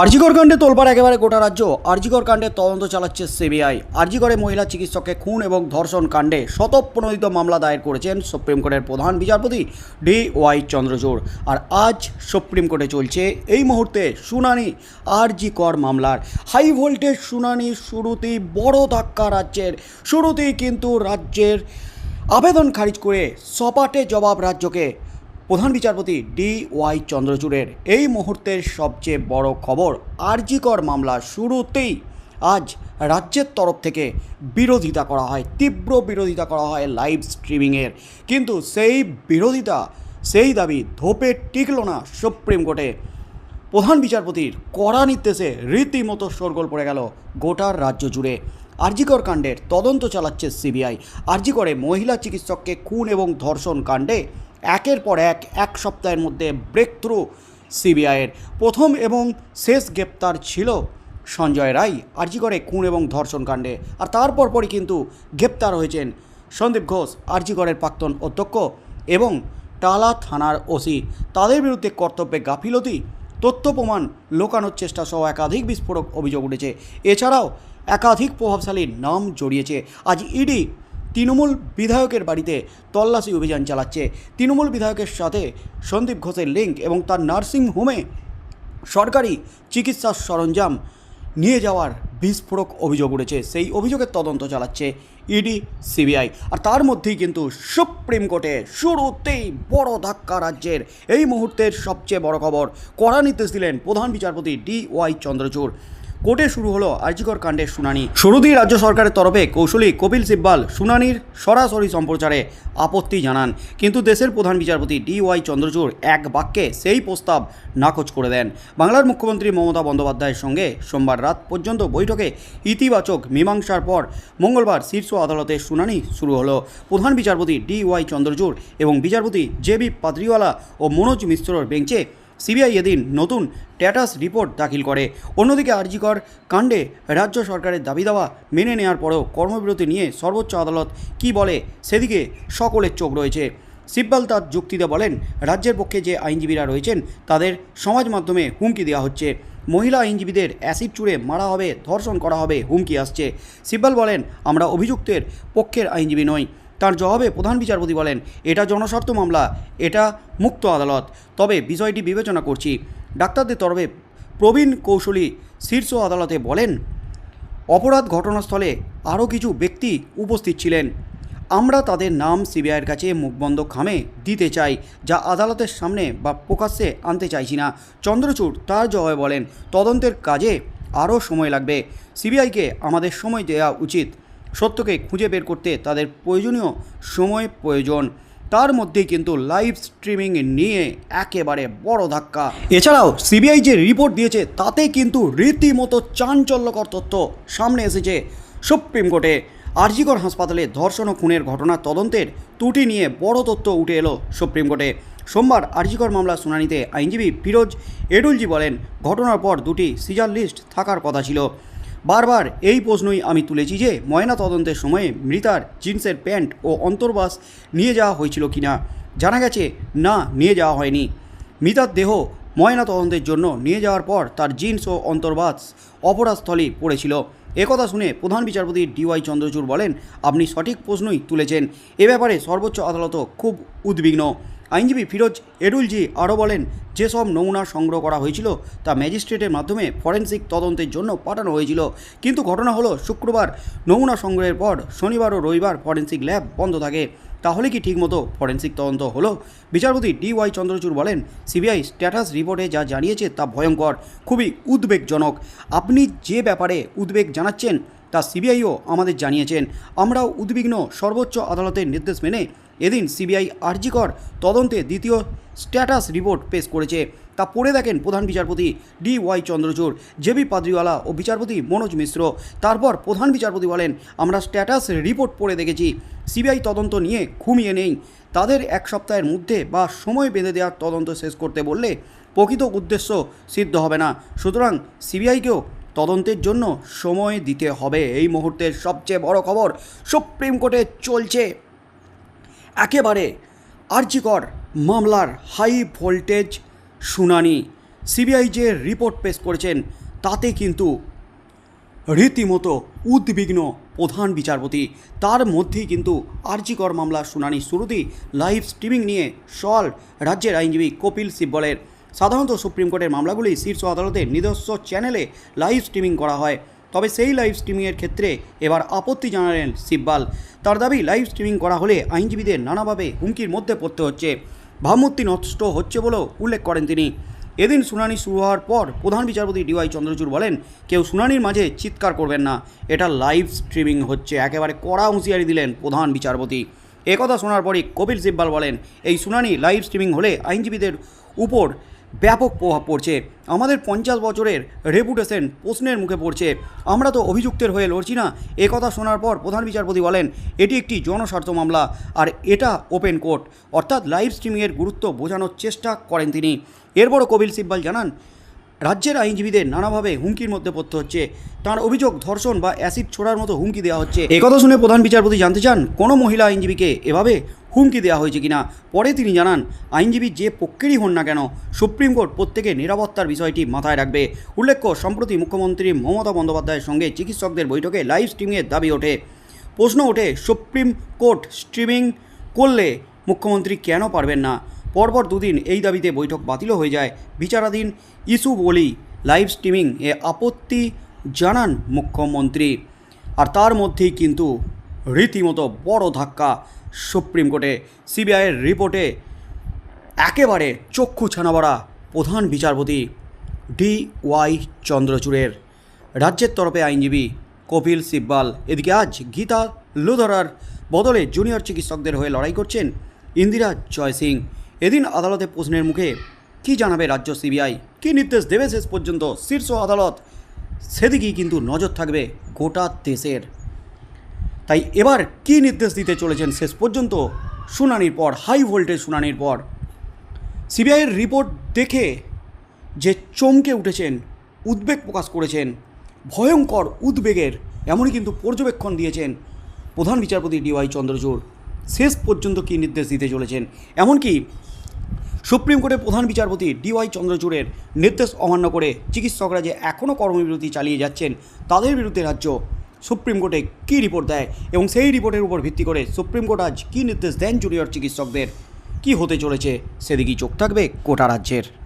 আরজিকর কাণ্ডে তোলপাড় একেবারে গোটা রাজ্য। আরজিকর কাণ্ডে তদন্ত চালাচ্ছে সিবিআই। আরজিকরে মহিলা চিকিৎসককে খুন এবং ধর্ষণ কাণ্ডে শতপ্রণোদিত মামলা দায়ের করেছেন সুপ্রিম কোর্টের প্রধান বিচারপতি ডি ওয়াই চন্দ্রচূড়। আর আজ সুপ্রিম কোর্টে চলছে এই মুহূর্তে শুনানি আরজিকর মামলার। হাই ভোল্টেজ শুনানি শুরুতেই বড় ধাক্কা রাজ্যের। শুরুতেই কিন্তু রাজ্যের আবেদন খারিজ করে সপাটে জবাব রাজ্যকে। প্রধান বিচারপতি ডি ওয়াই চন্দ্রচূড়ের এই মুহূর্তের সবচেয়ে বড় খবর আরজিকর মামলা শুরুতেই আজ রাজ্যের তরফ থেকে বিরোধিতা করা হয়, তীব্র বিরোধিতা করা হয় লাইভ স্ট্রিমিংয়ের। কিন্তু সেই বিরোধিতা, সেই দাবি ধোপে টিকল না সুপ্রিম কোর্টে। প্রধান বিচারপতির কড়া নির্দেশে রীতিমতো শোরগোল পড়ে গেল গোটার রাজ্য জুড়ে। আরজিকর কাণ্ডের তদন্ত চালাচ্ছে সিবিআই। আরজিকরে মহিলা চিকিৎসককে খুন এবং ধর্ষণ কাণ্ডে একের পর এক এক সপ্তাহের মধ্যে ব্রেক থ্রু সিবিআইয়ের প্রথম এবং শেষ গ্রেপ্তার ছিল সঞ্জয় রায়, আরজিকরে খুন এবং ধর্ষণ কাণ্ডে। আর তারপর পরই কিন্তু গ্রেপ্তার হয়েছেন সন্দীপ ঘোষ, আরজিকরের প্রাক্তন অধ্যক্ষ এবং টালা থানার ওসি। তাদের বিরুদ্ধে কর্তব্যে গাফিলতি, তথ্য প্রমাণ লোকানোর চেষ্টা সহ একাধিক বিস্ফোরক অভিযোগ উঠেছে। এছাড়াও একাধিক প্রভাবশালী নাম জড়িয়েছে। আজ ইডি তৃণমূল বিধায়কের বাড়িতে তল্লাশি অভিযান চালাচ্ছে। তৃণমূল বিধায়কের সাথে সন্দীপ ঘোষের লিঙ্ক এবং তার নার্সিং হোমে সরকারি চিকিৎসার সরঞ্জাম নিয়ে যাওয়ার বিস্ফোরক অভিযোগ উঠেছে। সেই অভিযোগের তদন্ত চালাচ্ছে ইডি সিবিআই আর তার মধ্যেই কিন্তু সুপ্রিম কোর্টে শুরুতেই বড় ধাক্কা রাজ্যের। এই মুহূর্তের সবচেয়ে বড় খবর, কড়া নির্দেশ দিলেন প্রধান বিচারপতি ডি ওয়াই চন্দ্রচূড়। কোর্টে শুরু হলো আর্জিকর কাণ্ডের শুনানি। শুরুতেই রাজ্য সরকারের তরফে কৌশলী কপিল সিব্বাল শুনানির সরাসরি সম্প্রচারে আপত্তি জানান। কিন্তু দেশের প্রধান বিচারপতি ডি ওয়াই চন্দ্রচূড় এক বাক্যে সেই প্রস্তাব নাকচ করে দেন। বাংলার মুখ্যমন্ত্রী মমতা বন্দ্যোপাধ্যায়ের সঙ্গে সোমবার রাত পর্যন্ত বৈঠকে ইতিবাচক মীমাংসার পর মঙ্গলবার শীর্ষ আদালতে শুনানি শুরু হলো। প্রধান বিচারপতি ডি ওয়াই চন্দ্রচূড় এবং বিচারপতি জে বি পাদ্রিওয়ালা ও মনোজ মিশ্রর বেঞ্চে সিবিআই এদিন নতুন স্ট্যাটাস রিপোর্ট দাখিল করে। অন্যদিকে আরজিকর কাণ্ডে রাজ্য সরকারের দাবি দাওয়া মেনে নেওয়ার পরেও কর্মবিরতি নিয়ে সর্বোচ্চ আদালত কি বলে সেদিকে সকলের চোখ রয়েছে। সিব্বাল তার যুক্তিতে বলেন, রাজ্যের পক্ষে যে আইনজীবীরা রয়েছেন তাদের সমাজ মাধ্যমে হুমকি দেওয়া হচ্ছে। মহিলা আইনজীবীদের অ্যাসিড চুড়ে মারা হবে, ধর্ষণ করা হবে, হুমকি আসছে। সিব্বাল বলেন, আমরা অভিযুক্তের পক্ষের আইনজীবী নই। তার জবাবে প্রধান বিচারপতি বলেন, এটা জনস্বার্থ মামলা, এটা মুক্ত আদালত। তবে বিষয়টি বিবেচনা করছি। ডাক্তারদের তরফে প্রবীণ কৌশলী শীর্ষ আদালতে বলেন, অপরাধ ঘটনাস্থলে আরও কিছু ব্যক্তি উপস্থিত ছিলেন। আমরা তাদের নাম সিবিআইয়ের কাছে মুখবন্ধ খামে দিতে চাই, যা আদালতের সামনে বা প্রকাশ্যে আনতে চাইছি না। চন্দ্রচূড় তার জবাবে বলেন, তদন্তের কাজে আরও সময় লাগবে। সিবিআইকে আমাদের সময় দেওয়া উচিত। সত্যকে খুঁজে বের করতে তাদের প্রয়োজনীয় সময় প্রয়োজন। তার মধ্যেই কিন্তু লাইভ স্ট্রিমিং নিয়ে একেবারে বড় ধাক্কা। এছাড়াও সিবিআই যে রিপোর্ট দিয়েছে তাতে কিন্তু রীতিমতো চাঞ্চল্যকর তথ্য সামনে এসেছে সুপ্রিম কোর্টে। আরজিকর হাসপাতালে ধর্ষণ ও খুনের ঘটনা তদন্তের ত্রুটি নিয়ে বড় তথ্য উঠে এলো সুপ্রিম কোর্টে। সোমবার আরজিকর মামলার শুনানিতে আইনজীবী ফিরোজ এডুলজি বলেন, ঘটনার পর দুটি সিজার লিস্ট থাকার কথা ছিল। বারবার এই প্রশ্নই আমি তুলেছি যে ময়না তদন্তের সময়ে মৃতার জিন্সের প্যান্ট ও অন্তর্বাস নিয়ে যাওয়া হয়েছিল কি না। জানা গেছে, না, নিয়ে যাওয়া হয়নি। মৃতার দেহ ময়না তদন্তের জন্য নিয়ে যাওয়ার পর তার জিন্স ও অন্তর্বাস অপরাধস্থলে পড়েছিল। একথা শুনে প্রধান বিচারপতি ডিওয়াই চন্দ্রচূড় বলেন, আপনি সঠিক প্রশ্নই তুলেছেন। এ ব্যাপারে সর্বোচ্চ আদালতও খুব উদ্বিগ্ন। আইনজীবী ফিরোজ এডুলজি আরও বলেন, যেসব নমুনা সংগ্রহ করা হয়েছিল তা ম্যাজিস্ট্রেটের মাধ্যমে ফরেন্সিক তদন্তের জন্য পাঠানো হয়েছিল। কিন্তু ঘটনা হলো, শুক্রবার নমুনা সংগ্রহের পর শনিবার ও রবিবার ফরেন্সিক ল্যাব বন্ধ থাকে। তাহলে কি ঠিকমতো ফরেন্সিক তদন্ত হলো? বিচারপতি ডি ওয়াই চন্দ্রচূড় বলেন, সিবিআই স্ট্যাটাস রিপোর্টে যা জানিয়েছে তা ভয়ঙ্কর, খুবই উদ্বেগজনক। আপনি যে ব্যাপারে উদ্বেগ জানাচ্ছেন, তা সিবিআইও আমাদের জানিয়েছেন। আমরাও উদ্বিগ্ন সর্বোচ্চ আদালতের নির্দেশ মেনে এদিন সিবিআই আরজিকর তদন্তে দ্বিতীয় স্ট্যাটাস রিপোর্ট পেশ করেছে। তা পড়ে দেখেন প্রধান বিচারপতি D Y Chandrachud J B Pardiwala ও বিচারপতি মনোজ মিশ্র। তারপর প্রধান বিচারপতি বলেন, আমরা স্ট্যাটাস রিপোর্ট পড়ে দেখেছি। সিবিআই তদন্ত নিয়ে ঘুমিয়ে নেই। তাদের এক সপ্তাহের মধ্যে বা সময় বেঁধে দেওয়ার তদন্ত শেষ করতে বললে প্রকৃত উদ্দেশ্য সিদ্ধ হবে না। সুতরাং সিবিআইকেও তদন্তের জন্য সময় দিতে হবে। এই মুহূর্তের সবচেয়ে বড় খবর সুপ্রিম কোর্টে চলছে। একেবারে আর্যিকর মামলার হাই ভোল্টেজ শুনানি। সিবিআই যে রিপোর্ট পেশ করেছেন, তাতে কিন্তু রীতিমতো উদ্বিগ্ন প্রধান বিচারপতি। তার মধ্যেই কিন্তু আরজিকর মামলার শুনানি শুরুতেই লাইভ স্ট্রিমিং নিয়ে সল রাজ্যের আইনজীবী কপিল সিব্বলের। সাধারণত সুপ্রিম কোর্টের মামলাগুলি শীর্ষ আদালতের নিজস্ব চ্যানেলে লাইভ স্ট্রিমিং করা হয়। তবে সেই লাইভ স্ট্রিমিংয়ের ক্ষেত্রে এবার আপত্তি জানালেন সিব্বাল। তার দাবি লাইভ স্ট্রিমিং করা হলে আইনজীবীদের নানাভাবে হুমকির মধ্যে পড়তে হচ্ছে। ভাবমূর্তি নষ্ট হচ্ছে বলেও উল্লেখ করেন তিনি। এদিন শুনানি শুরু হওয়ার পর প্রধান বিচারপতি ডিওয়াই চন্দ্রচূড় বলেন, কেউ শুনানির মাঝে চিৎকার করবেন না। এটা লাইভ স্ট্রিমিং হচ্ছে, একেবারে কড়া হুঁশিয়ারি দিলেন প্রধান বিচারপতি। একথা শোনার পরই কপিল সিব্বাল বলেন, এই শুনানি লাইভ স্ট্রিমিং হলে আইনজীবীদের উপর ব্যাপক প্রভাব পড়ছে। আমাদের পঞ্চাশ বছরের রেপুটেশন প্রশ্নের মুখে পড়ছে। আমরা তো অভিযুক্তের হয়ে লড়ছি না। একথা শোনার পর প্রধান বিচারপতি বলেন, এটি একটি জনস্বার্থ মামলা আর এটা ওপেন কোর্ট অর্থাৎ লাইভ স্ট্রিমিংয়ের গুরুত্ব বোঝানোর চেষ্টা করেন তিনি। এরপরও কপিল সিব্বাল জানান, রাজ্যের আইনজীবীদের নানাভাবে হুমকির মধ্যে পড়তে হচ্ছে। তার অভিযোগ ধর্ষণ বা অ্যাসিড ছোড়ার মতো হুমকি দেওয়া হচ্ছে। একথা শুনে প্রধান বিচারপতি জানতে চান, কোনো মহিলা আইনজীবীকে এভাবে হুমকি দেওয়া হয়েছে কিনা পরে তিনি জানান, আইনজীবী যে পক্ষেরই হন না কেন, সুপ্রিম কোর্ট প্রত্যেকে নিরাপত্তার বিষয়টি মাথায় রাখবে। উল্লেখ্য, সম্প্রতি মুখ্যমন্ত্রী মমতা বন্দ্যোপাধ্যায়ের সঙ্গে চিকিৎসকদের বৈঠকে লাইভ স্ট্রিমিংয়ের দাবি ওঠে। প্রশ্ন ওঠে, সুপ্রিম কোর্ট স্ট্রিমিং করলে মুখ্যমন্ত্রী কেন পারবেন না? পরপর দুদিন এই দাবিতে বৈঠক বাতিল হয়ে যায়। বিচারাধীন ইস্যু বলি লাইভ স্ট্রিমিং এ আপত্তি জানান মুখ্যমন্ত্রী। আর তার মধ্যেই কিন্তু রীতিমতো বড় ধাক্কা। সুপ্রিম কোর্টে সিবিআইয়ের রিপোর্টে একেবারে চক্ষু ছানাবড়া প্রধান বিচারপতি ডি ওয়াই চন্দ্রচূড়ের। রাজ্যের তরফে আইনজীবী কপিল সিব্বাল। এদিকে আজ গীতা লোধরার বদলে জুনিয়র চিকিৎসকদের হয়ে লড়াই করছেন ইন্দিরা জয় সিং। এদিন আদালতে প্রশ্নের মুখে, কি জানাবে রাজ্য সিবিআই? কী নির্দেশ দেবে শেষ পর্যন্ত? শীর্ষ আদালত সেদিকেই কিন্তু নজর থাকবে গোটা দেশের। তাই এবার কী নির্দেশ দিতে চলেছেন শেষ পর্যন্ত? শুনানির পর, হাই ভোল্টেজ শুনানির পর। সিবিআইয়ের রিপোর্ট দেখে যে চমকে উঠেছেন, উদ্বেগ প্রকাশ করেছেন, ভয়ঙ্কর উদ্বেগের, এমনই কিন্তু পর্যবেক্ষণ দিয়েছেন প্রধান বিচারপতি ডিওয়াই চন্দ্রচূড়। শেষ পর্যন্ত কী নির্দেশ দিতে চলেছেন? এমনকি সুপ্রিম কোর্টের প্রধান বিচারপতি ডিওয়াই চন্দ্রচূড়ের নির্দেশ অমান্য করে চিকিৎসকরা যে এখনও কর্মবিরতি চালিয়ে যাচ্ছেন, তাদের বিরুদ্ধে রাজ্য সুপ্রিম কোর্টে কী রিপোর্ট দেয় এবং সেই রিপোর্টের উপর ভিত্তি করে সুপ্রিম কোর্ট আজ কী নির্দেশ দেন জুনিয়র চিকিৎসকদের? কি হতে চলেছে? সেদিকেই চোখ থাকবে কোটা রাজ্যের।